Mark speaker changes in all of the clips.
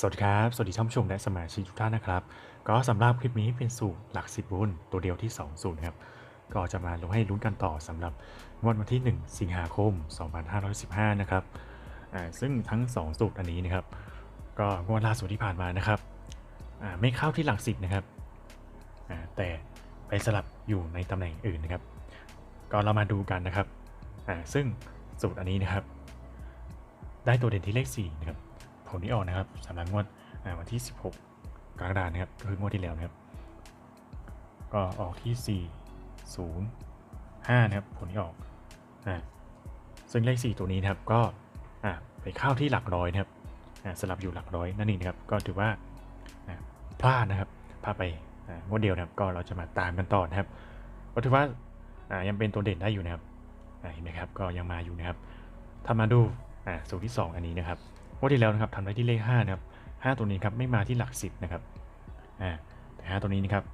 Speaker 1: สวัสดีครับ สวัสดีท่านผู้ชมและสมาชิกทุกท่านนะครับ ก็สำหรับคลิปนี้เป็นสูตรหลักสิบรุ่นตัวเดียวที่2สูตรครับ ก็จะมาลงให้ลุ้นกันต่อสำหรับงวดวันที่ 1 สิงหาคม 2515 นะครับอ่าซึ่งทั้ง 2 สูตรอันนี้นะครับ ก็งวดล่าสุดที่ผ่านมานะครับอ่าไม่เข้าที่หลักสิบนะครับอ่าแต่ไปสลับอยู่ในตำแหน่งอื่นนะครับ ก็เรามาดูกันนะครับอ่าซึ่งสูตรอันนี้นะครับ ได้ตัวเด่นที่เลข 4 นะครับ ผลที่ออกนะครับสำหรับงวดวันที่ 16 กรกฎาคมนะครับก็คืองวดที่แล้วนะครับ ก็ออกที่ 4 0 5 นะครับ ผลที่ออกอ่าซึ่งเลข 4 ตัวนี้นะครับก็อ่าไปเข้าที่หลักร้อยนะครับอ่าสลับอยู่หลักร้อยนั่นเองนะครับ ก็ถือว่าอ่าพลาดนะครับพลาดไปอ่างวดเดียวนะครับ ก็เราจะมาตามกันต่อนะครับก็ถือว่าอ่ายังเป็นตัวเด่นได้อยู่นะครับเห็นไหมครับก็ยังมาอยู่นะครับ ถ้ามาดูอ่าสูตรที่ 2 อันนี้นะครับ วดที่แล้วนะครับทำได้ที่เลข5นะครับ5ตัวนี้ครับไม่มาที่หลัก10นะครับอ่าแต่5ตัวนี้นะครับ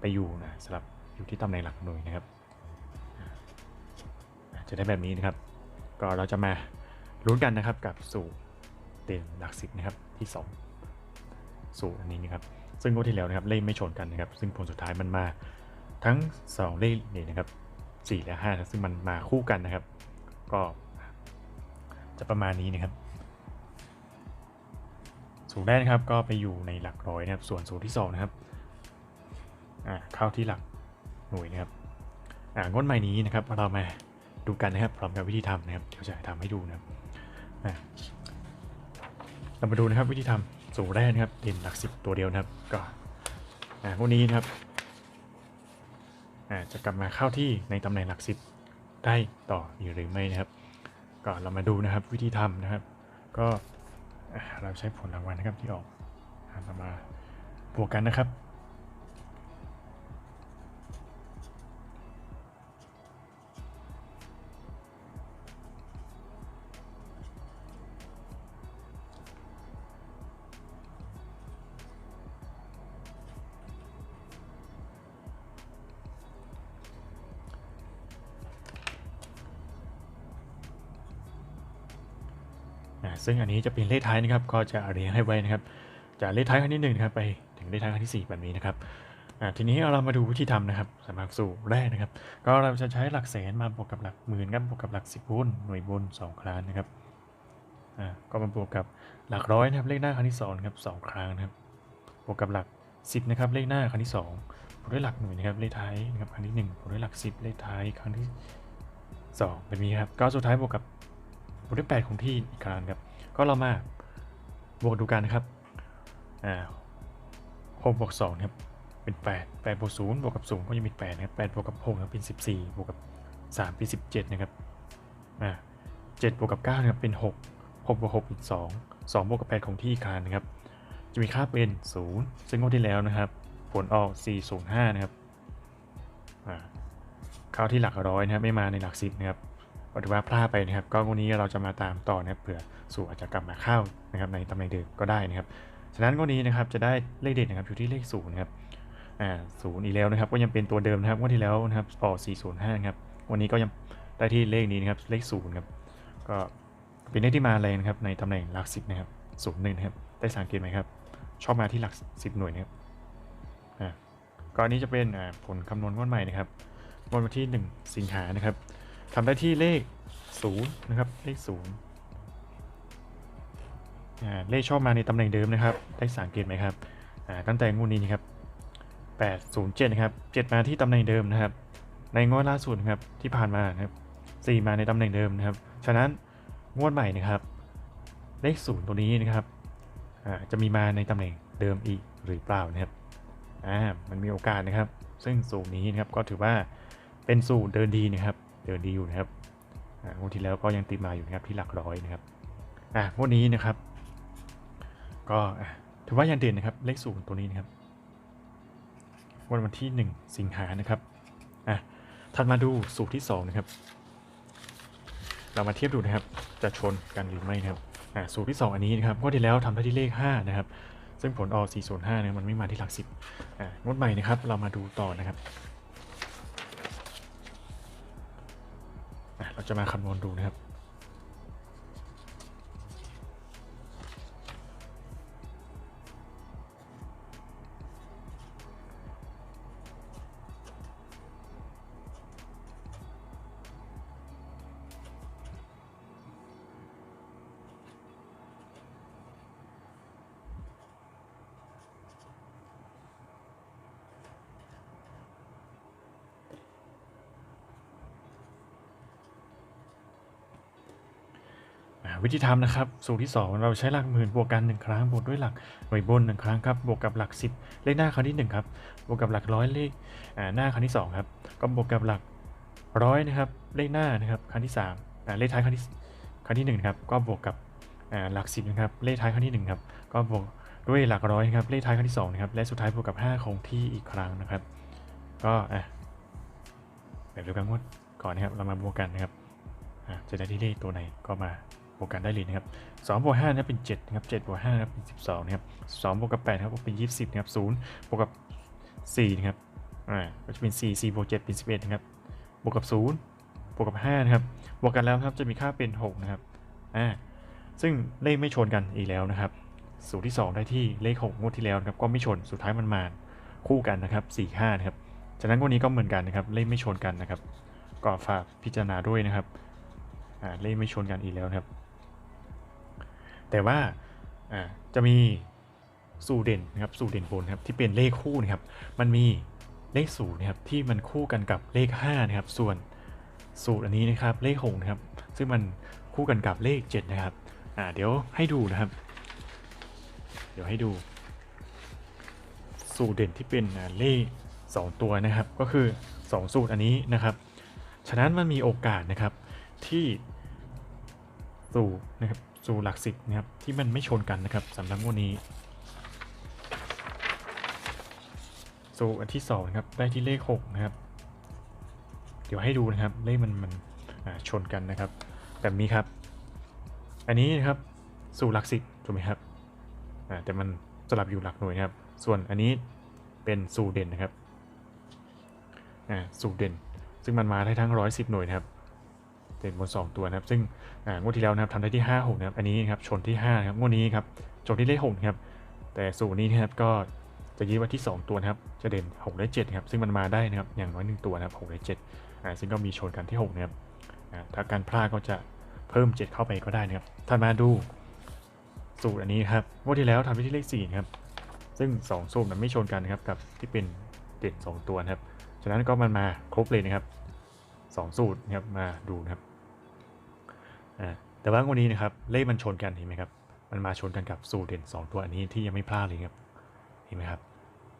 Speaker 1: ไปอยู่นะสลับอยู่ที่ตำแหน่งหลักหน่วยนะครับจะได้แบบนี้นะครับ ก็เราจะมาลุ้นกันนะครับกับสูตรเด่นหลัก10นะครับที่2สูตรอันนี้นะครับ ซึ่งงวดที่แล้วนะครับเลขไม่ชนกันนะครับ ซึ่งผลสุดท้ายมันมาทั้ง 2 เลขนี่นะครับ4และ5นะซึ่งมันมาคู่กันนะครับ ก็จะประมาณนี้นะครับ สูตรแรกนะครับก็ไปอยู่ในหลักร้อยนะครับ ส่วนสูตรที่2นะครับอ่าเข้าที่หลักหน่วยนะครับอ่างดใหม่นี้นะครับเรามาดูกันนะครับพร้อมกับวิธีทำนะครับเดี๋ยวจะทำให้ดูนะครับอ่าเรามาดูนะครับวิธีทำสูตรแรกนะครับเด่นหลักสิบตัวเดียวนะครับก็อ่างวดนี้นะครับอ่าจะกลับมาเข้าที่ในตำแหน่งหลักสิบได้ต่ออีกหรือไม่นะครับ ก็เรามาดูนะครับวิธีทำนะครับ ก็ เราใช้ผลรางวัลนะครับที่ออกอะเรมาบวกกันนะครับ ซึ่งอันนี้จะเป็นเลขท้ายนะครับ ก็จะเรียงให้ไว้นะครับ จากเลขท้ายครั้งที่หนึ่งนะครับไปถึงเลขท้ายครั้งที่ 4 แบบนี้นะครับอ่าทีนี้เรามาดูวิธีทำนะครับสำหรับสูตรแรกนะครับ ก็เราจะใช้หลักแสนมาบวกกับหลักหมื่นครับบวกกับหลักสิบคูณหน่วยบน2ครั้งนะครับอ่าก็มาบวกกับหลักร้อยนะครับเลขหน้าครั้งที่2นะครับสองครั้งนะครับบวกกับหลัก10นะครับเลขหน้าครั้งที่2บวกด้วยหลักหน่วยนะครับเลขท้ายนะครับครั้งที่1บวกด้วยหลัก10เลขท้ายครั้งที่2แบบนี้ครับก็สุดท้ายบวกกับบวกด้วย8คงที่อีกครั้งครับ ก็เรามาบวกดูกันนะครับอ่าหกบวกสองครับเป็นแปดแปดบวกศูนย์บวกกับศูนย์ก็ยังมีแปดนะครับแปดบวกกับหกนะครับเป็นสิบสี่บวกกับสามเป็นสิบเจ็ดนะครับอ่าเจ็ดบวกกับเก้านะครับเป็นหกหกบวกหกเป็นสองสองบวกกับแปดของที่ครั้งนะครับ จะมีค่าเป็นศูนย์ซึ่งงวดที่แล้วนะครับ ผลออกสี่ศูนย์ห้านะครับอ่าเข้าที่หลักร้อยนะครับไม่มาในหลักสิบนะครับ ก็ถือว่าพลาดไปนะครับ ก็วันนี้เราจะมาตามต่อนะครับเผื่อสู่อาจจะกลับมาเข้านะครับในตำแหน่งเดิมก็ได้นะครับ ฉะนั้นวันนี้นะครับจะได้เลขเด็ดนะครับอยู่ที่เลขศูนย์นะครับอ่าศูนย์อีกแล้วนะครับ ก็ยังเป็นตัวเดิมนะครับวันที่แล้วนะครับออก405ครับวันนี้ก็ยังได้ที่เลขนี้นะครับเลขศูนย์ครับก็เป็นเลขที่มาแรงนะครับในตำแหน่งหลักสิบนะครับศูนย์หนึ่งครับได้สังเกตไหมครับ ชอบมาที่หลักสิบหน่วยนะครับอ่าก็อันนี้จะเป็นอ่าผลคำนวณงวดใหม่นะครับงวดวันที่ 1 สิงหานะครับ ทำได้ที่เลขศูนย์นะครับ เลขศูนย์เลขชอบมาในตำแหน่งเดิมนะครับ ได้สังเกตไหมครับตั้งแต่งวดนี้นะครับ807นะครับ7มาที่ตำแหน่งเดิมนะครับ ในงวดล่าสุดนะครับที่ผ่านมานะครับ4มาในตำแหน่งเดิมนะครับ ฉะนั้นงวดใหม่นะครับ เลขศูนย์ตัวนี้นะครับจะมีมาในตำแหน่งเดิมอีกหรือเปล่านะครับอ่ามันมีโอกาสนะครับ ซึ่งสูตรนี้นะครับก็ถือว่าเป็นสูตรเดินดีนะครับ เดินดีอยู่นะครับงวดที่แล้วก็ยังติดมาอยู่นะครับที่หลักร้อยนะครับอ่างวดนี้นะครับ ก็ถือว่ายังเด่นนะครับเลขศูนย์ตัวนี้นะครับวันวันที่ 1 สิงหานะครับอะถัดมาดูสูตรที่ 2 นะครับ เรามาเทียบดูนะครับ จะชนกันหรือไม่นะครับอะสูตรที่ 2 อันนี้นะครับงวดที่แล้วทำได้ที่เลข 5 นะครับ ซึ่งผลออก405นะมันไม่มาที่หลัก10อะงวดใหม่นะครับ เรามาดูต่อนะครับ เราจะมาคำนวณดูนะครับ วิธีทำนะครับ สูตรที่ 2 เราใช้หลักหมื่นบวกกัน 1 ครั้งบวกด้วยหลักหน่วยบน 1 ครั้งครับบวกกับหลัก 10 เลขหน้าครั้งที่ 1 ครับบวกกับหลักร้อยเลขหน้าครั้งที่ 2 ครับก็บวกกับหลักร้อยนะครับเลขหน้านะครับครั้งที่3เลขท้ายครั้งที่ครั้งที่1ครับก็บวกกับหลัก 10นะครับเลขท้ายครั้งที่1ครับก็บวกด้วยหลักร้อยครับเลขท้ายครั้งที่2นะครับและสุดท้ายบวกกับ 5 คงที่อีกครั้งนะครับ ก็อะแบบเดียวกันงวดก่อนนะครับเรามาบวกกันนะครับจะได้ที่เลขตัวไหนก็มา บวกกันได้เลยนะครับ2บวก5นะครับเป็น7นะครับ7บวก5นะครับเป็น 12นะครับ2บวกกับ8นะครับเป็น 20นะครับ0บวกกับ4นะครับอ่าก็จะเป็น 4 4บวก7เป็น 11นะครับบวกกับ0บวกกับ5นะครับบวกกันแล้วครับจะมีค่าเป็น6นะครับอ่าซึ่งเลขไม่ชนกันอีกแล้วนะครับสูตรที่ 2 ได้ที่เลข6งวดที่แล้วนะครับก็ไม่ชนสุดท้ายมันมาคู่กันนะครับ4 5นะครับฉะนั้นวันนี้ก็เหมือนกันนะครับเลขไม่ชนกันนะครับก็ฝากพิจารณาด้วยนะครับอ่าเลขไม่ชนกันอีกแล้วนะครับ แต่ว่าจะมีสูเด่นนะครับสูเด่นบนครับที่เป็นเลขคู่นะครับ มันมีเลขศูนย์นะครับที่มันคู่กันกับเลข5นะครับ ส่วนสูตรอันนี้นะครับเลข6นะครับ ซึ่งมันคู่กันกับเลข 7 นะครับอ่าเดี๋ยวให้ดูนะครับ เดี๋ยวให้ดู สูตรเด่นที่เป็นเลข 2 ตัวนะครับ ก็คือ 2 สูตรอันนี้นะครับ ฉะนั้นมันมีโอกาสนะครับที่สูนะครับ สู่หลักสิบนะครับที่มันไม่ชนกันนะครับสำหรับงวดนี้ สูตรอันที่2นะครับได้ที่เลข6นะครับเดี๋ยวให้ดูนะครับเลขมันมันชนกันนะครับแบบนี้ครับ อันนี้นะครับสู่หลักสิบถูกไหมครับแต่มันสลับอยู่หลักหน่วยนะครับ ส่วนอันนี้เป็นสูตรเด่นนะครับสูตรเด่น ซึ่งมันมาได้ทั้ง 110 หน่วยนะครับ เด่นบน 2 ตัวนะครับซึ่งงวดที่แล้วนะครับทำได้ที่ 5 6นะครับอันนี้ครับชนที่5ครับงวดนี้ครับชนที่เลข6ครับแต่สูตรนี้นะครับก็จะยึดไว้ที่ 2 ตัวนะครับจะเด่น6และ7ครับซึ่งมันมาได้นะครับอย่างน้อย 1 ตัวนะครับ6และ7อ่าซึ่งก็มีชนกันที่6นะครับอ่าถ้าการพลาดก็จะเพิ่ม 7 เข้าไปก็ได้นะครับถัดมาดูสูตรอันนี้ครับงวดที่แล้วทำได้ที่เลข4ครับซึ่ง 2 สูตรมันไม่ชนกันนะครับกับที่เป็นเด่น 2 ตัวนะครับฉะนั้นก็มันมาครบเลยนะครับสองสูตรนะครับมาดูนะครับ แต่ว่าวันนี้นะครับเลขมันชนกันเห็นไหมครับ มันมาชนกันกับสูตรเด่น 2 ตัวอันนี้ที่ยังไม่พลาดเลยครับ เห็นไหมครับ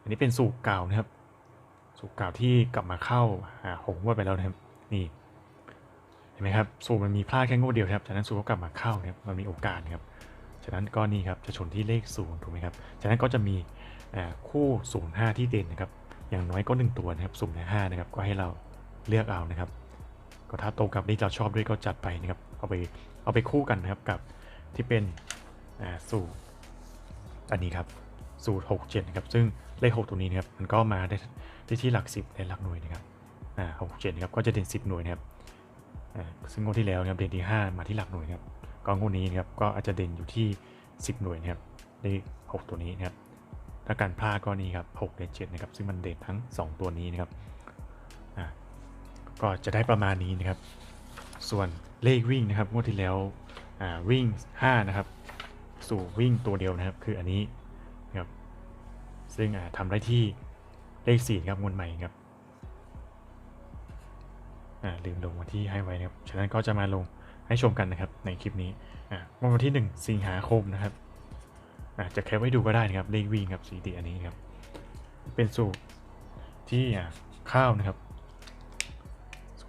Speaker 1: อันนี้เป็นสูตรเก่านะครับ สูตรเก่าที่กลับมาเข้าหาหงวดไปแล้วนะครับ นี่ เห็นไหมครับ สูตรมันมีพลาดแค่งวดเดียวครับฉะนั้นสูตรก็กลับมาเข้านะครับ มันมีโอกาสครับ ฉะนั้นก็นี่ครับจะชนที่เลขศูนย์ถูกไหมครับ ฉะนั้นก็จะมีคู่ศูนย์ห้าที่เด่นนะครับ อย่างน้อยก็ 1 ตัวนะครับสุ่มใน5นะครับ ก็ให้เราเลือกเอานะครับ ก็ถ้าตรงกับที่เราชอบด้วยก็จัดไปนะครับ เอาไปเอาไปคู่กันนะครับกับที่เป็นสูตรอันนี้ครับสูตร6 7นะครับซึ่งเลข 6 ตัวนี้นะครับมันก็มาได้ได้ที่หลัก 10ในหลักหน่วยนะครับอ่า6 7นะครับก็จะเด่น 10 หน่วยนะครับอ่าซึ่งงวดที่แล้วนะครับเด่นที่ 5 มาที่หลักหน่วยนะครับก็งวดนี้นะครับก็อาจจะเด่นอยู่ที่ 10 หน่วยนะครับเลข6ตัวนี้นะครับถ้าการพลาดก็นี่ครับ6เด่น7นะครับซึ่งมันเด่นทั้ง 2 ตัวนี้นะครับ ก็จะได้ประมาณนี้นะครับ ส่วนเลขวิ่งนะครับงวดที่แล้ววิ่ง 5 นะครับ สู่วิ่งตัวเดียวนะครับ คืออันนี้นะครับซึ่งอ่าทำได้ที่เลข4ครับงวดใหม่ครับอ่าลืมลงวันที่ให้ไว้นะครับ ฉะนั้นก็จะมาลงให้ชมกันนะครับในคลิปนี้อ่างวดวันที่ 1 สิงหาคมนะครับอาจะแคปไว้ดูก็ได้นะครับเลขวิ่งครับสีดีอันนี้ครับเป็นสูตรที่อ่าข้าวนะครับ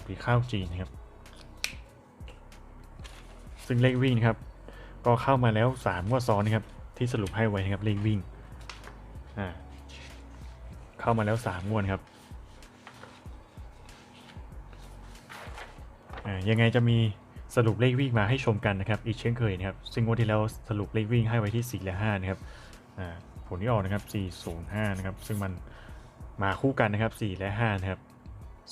Speaker 1: สูตรที่ข้าวจีนนะครับ ซึ่งเลขวิ่งนะครับ ก็เข้ามาแล้ว3งวดซ้อนนะครับ ที่สรุปให้ไว้นะครับเลขวิ่งอ่าเข้ามาแล้ว3งวดครับอ่ายังไงจะมีสรุปเลขวิ่งมาให้ชมกันนะครับ อีกเช่นเคยนะครับ ซึ่งงวดที่แล้วสรุปเลขวิ่งให้ไว้ที่ 4 และ 5 นะครับอ่าผลที่ออกนะครับ 405 นะครับ ซึ่งมันมาคู่กันนะครับ 4 และ 5 นะครับ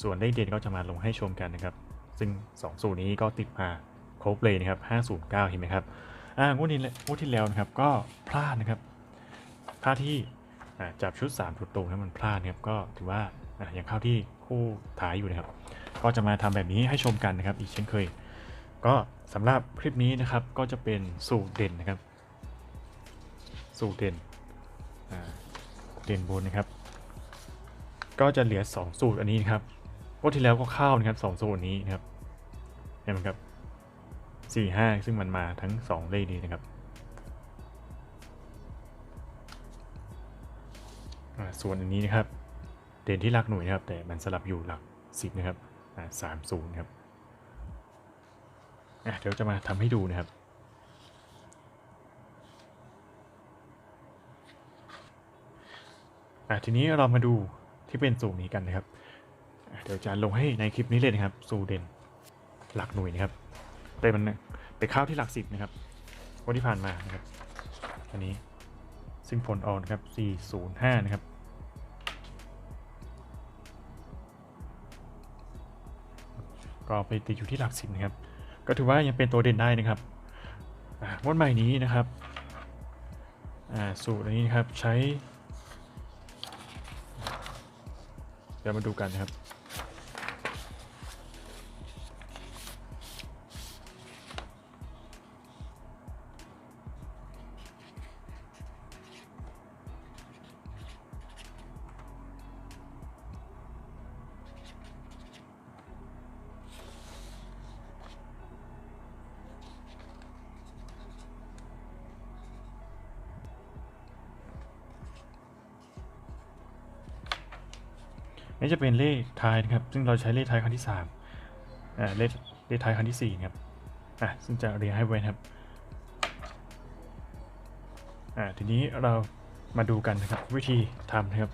Speaker 1: ส่วนเลขเด่นก็จะมาลงให้ชมกันนะครับ ซึ่ง 2 สูตรนี้ก็ติดมาครบเลยนะครับ 509 เห็นไหมครับ อ่างวดนี้งวดที่แล้วนะครับก็พลาดนะครับ พลาดที่จับชุด3ตัวตรงนะมันพลาดนะครับ ก็ถือว่าอย่างเข้าที่คู่ท้ายอยู่นะครับ ก็จะมาทำแบบนี้ให้ชมกันนะครับ อีกเช่นเคย ก็สำหรับคลิปนี้นะครับ ก็จะเป็นสูตรเด่นนะครับ สูตรเด่นเด่นบนนะครับ ก็จะเหลือ 2 สูตรอันนี้นะครับ วดที่แล้วก็เข้านะครับสองสูตรนี้นะครับเห็นไหมครับสี่ห้าซึ่งมันมาทั้งสองเลขนี้นะครับส่วนอันนี้นะครับ เด่นที่หลักหน่วยนะครับ แต่มันสลับอยู่หลักสิบนะครับสามศูนย์ครับเดี๋ยวจะมาทำให้ดูนะครับทีนี้เรามาดูที่เป็นสูตรนี้กันนะครับ เดี๋ยวจะลงให้ในคลิปนี้เลยนะครับสูเด่นหลักหน่วยนะครับ แต่มันไปเข้าที่หลักสิบนะครับวันที่ผ่านมานะครับ อันนี้ซึ่งผลออกนะครับ 405 นะครับ ก็ไปติดอยู่ที่หลักสิบนะครับ ก็ถือว่ายังเป็นตัวเด่นได้นะครับอ่างวดใหม่นี้นะครับสูตรอันนี้นะครับใช้ เดี๋ยวมาดูกันนะครับ นี่จะเป็นเลขท้ายนะครับ ซึ่งเราใช้เลขท้ายครั้งที่3อ่าเลขเลขท้ายครั้งที่4นะครับอะซึ่งจะเรียงให้ไว้ครับอ่าทีนี้เรามาดูกันนะครับวิธีทำนะครับ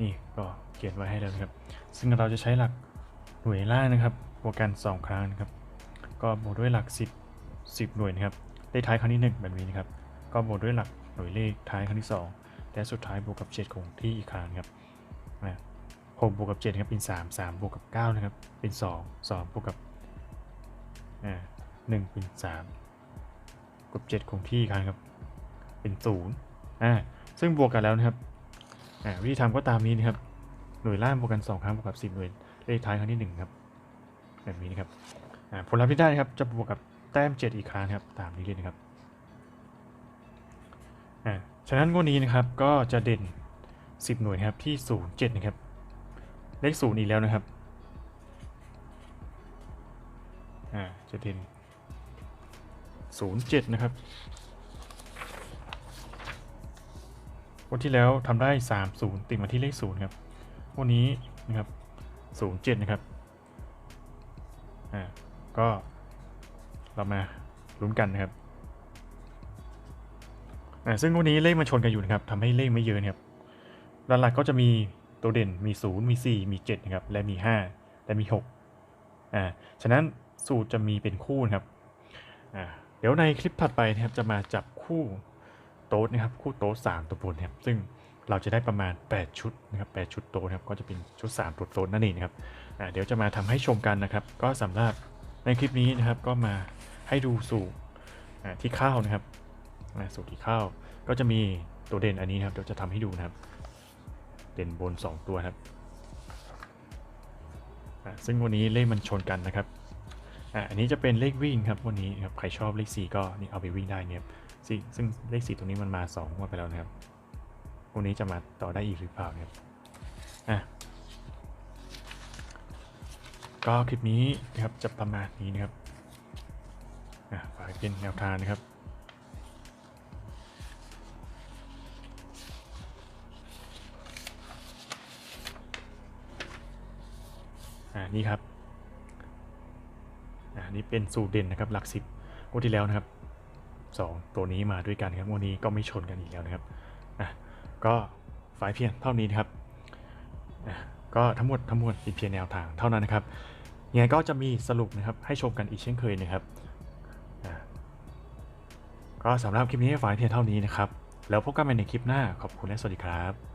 Speaker 1: นี่ก็เขียนไว้ให้แล้วนครับ ซึ่งเราจะใช้หลักหน่วยล่างนะครับบวกกัน 2 ครั้งครับ ก็บวกด้วยหลัก 10 10 หน่วยนะครับเลขท้ายครั้งที่ 1 แบบนี้นะครับ ก็บวกด้วยหลักหน่วยเลขท้ายครั้งที่ 2 และสุดท้ายบวกกับเศษคงที่อีกครั้งครับนะ 6บวกกับ7ครับเป็น 3 3บวกกับ9นะครับเป็น 2 2บวกกับอ่า1เป็น3กับ7คงที่ครับ เป็น0อ่าซึ่งบวกกันแล้วนะครับอ่าวิธีทำก็ตามนี้นะครับหน่วยล่างบวกกัน 2 ครั้งบวกกับ 10 หน่วยเลขท้ายครั้งที่1ครับแบบนี้นะครับอ่าผลลัพธ์ที่ได้นะครับจะบวกกับแต้ม 7 อีกครั้งครับตามนี้เลยนะครับอ่าฉะนั้นงวดนี้นะครับก็จะเด่น 10 หน่วยครับที่ 07 นะครับ เลขศูนย์อีกแล้วนะครับ อ่าจะเด่นศูนย์เจ็ดนะครับวันที่แล้วทำได้สามศูนย์ติดมาที่เลขศูนย์ครับ วันนี้นะครับศูนย์เจ็ดนะครับ อ่า ก็เรามาลุ้นกันนะครับอ่าซึ่งวันนี้เลขมันชนกันอยู่นะครับทำให้เลขไม่เยอะนะครับหลักก็จะมี ตัวเด่นมี 0 มี 4 มี 7 นะครับ และมี 5 และมี 6 อ่า ฉะนั้นสูตรจะมีเป็นคู่นะครับ อ่า เดี๋ยวในคลิปถัดไปนะครับจะมาจับคู่โต๊ดนะครับ คู่โต๊ด3ตัวบนนะครับ ซึ่งเราจะได้ประมาณ 8 ชุดนะครับ8ชุดโต๊ดนะครับ ก็จะเป็นชุด 3 ตัวโต๊ดนั่นเองนะครับ อ่า เดี๋ยวจะมาทำให้ชมกันนะครับ ก็สำหรับในคลิปนี้นะครับก็มาให้ดูสูตรอ่าที่ข้าวนะครับอ่าสูตรที่ข้าวก็จะมีตัวเด่นอันนี้นะครับ เดี๋ยวจะทำให้ดูนะครับ เด่นบน 2 ตัวครับซึ่งวันนี้เลขมันชนกันนะครับอันนี้จะเป็นเลขวิ่งครับวันนี้ครับใครชอบเลข 4 ก็นี่เอาไปวิ่งได้เนี่ยซึ่งเลข 4 ตรงนี้มันมา2งวดไปแล้วนะครับวันนี้จะมาต่อได้อีกหรือเปล่าเนี่ยอะก็คลิปนี้นะครับจะประมาณนี้นะครับอะฝากเป็นแนวทางนะครับ อ่านี่ครับอ่านี่เป็นสูตรเด่นนะครับหลักสิบงวดที่แล้วนะครับสองตัวนี้มาด้วยกันครับงวดนี้ก็ไม่ชนกันอีกแล้วนะครับอะก็ฝ่ายเพียงเท่านี้นะครับอะก็ทั้งหมดทั้งมวลเป็นเพียงแนวทางเท่านั้นนะครับยังไงก็จะมีสรุปนะครับให้ชมกันอีกเช่นเคยนะครับอะก็สำหรับคลิปนี้ฝ่ายเพียงเท่านี้นะครับ แล้วพบกันใหม่ในคลิปหน้าขอบคุณและสวัสดีครับ